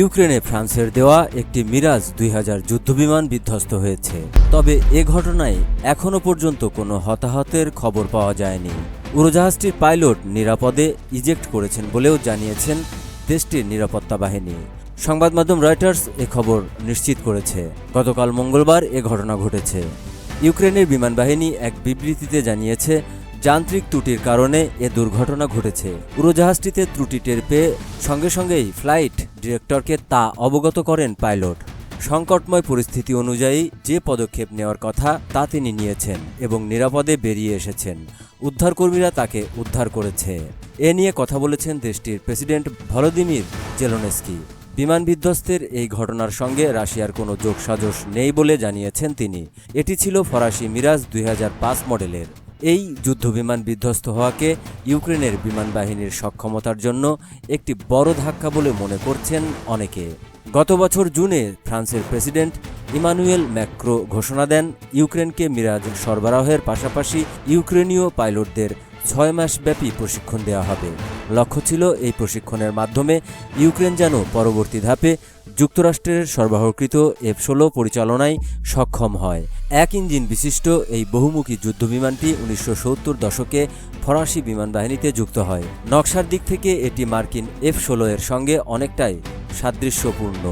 ইউক্রেনে ফ্রান্সের দেওয়া একটি মিরাজ দুই হাজার যুদ্ধবিমান বিধ্বস্ত হয়েছে। তবে এ ঘটনায় এখনও পর্যন্ত কোনো হতাহতের খবর পাওয়া যায়নি। উড়োজাহাজটির পাইলট নিরাপদে ইজেক্ট করেছেন বলেও জানিয়েছেন দেশটির নিরাপত্তা বাহিনী। সংবাদ মাধ্যম রয়টার্স এ খবর নিশ্চিত করেছে। গতকাল মঙ্গলবার এ ঘটনা ঘটেছে। ইউক্রেনের বিমান বাহিনী এক বিবৃতিতে জানিয়েছে যান্ত্রিক ত্রুটির কারণে এ দুর্ঘটনা ঘটেছে। উড়োজাহাজটিতে ত্রুটি টের পেয়ে সঙ্গে সঙ্গেই ফ্লাইট ডিরেক্টরকে তা অবগত করেন পাইলট। সংকটময় পরিস্থিতি অনুযায়ী যে পদক্ষেপ নেওয়ার কথা তা তিনি নিয়েছেন এবং নিরাপদে বেরিয়ে এসেছেন। উদ্ধারকর্মীরা তাকে উদ্ধার করেছে। এ নিয়ে কথা বলেছেন দেশটির প্রেসিডেন্ট ভলোদিমির জেলোনেস্কি। বিমান বিধ্বস্তের এই ঘটনার সঙ্গে রাশিয়ার কোনো যোগসাজশ নেই বলে জানিয়েছেন তিনি। এটি ছিল ফরাসি মিরাজ দুই হাজার পাঁচ মডেলের। এই যুদ্ধবিমান বিধ্বস্ত হওয়াকে ইউক্রেনের বিমান বাহিনীর সক্ষমতার জন্য একটি বড় ধাক্কা বলে মনে করছেন অনেকে। গত বছর জুনে ফ্রান্সের প্রেসিডেন্ট ইমানুয়েল ম্যাক্রো ঘোষণা দেন, ইউক্রেনকে মিরাজ সরবরাহের পাশাপাশি ইউক্রেনীয় পাইলটদের ছয় মাসব্যাপী প্রশিক্ষণ দেওয়া হবে। লক্ষ্য ছিল এই প্রশিক্ষণের মাধ্যমে ইউক্রেন যেন পরবর্তী ধাপে যুক্তরাষ্ট্রের সরবরাহকৃত এফ ষোলো পরিচালনায় সক্ষম হয়। এক ইঞ্জিন বিশিষ্ট এই বহুমুখী যুদ্ধ বিমানটি উনিশশো সত্তর দশকে ফরাসি বিমান বাহিনীতে যুক্ত হয়। নকশার দিক থেকে এটি মার্কিন এফ ষোলো এর সঙ্গে অনেকটাই সাদৃশ্যপূর্ণ।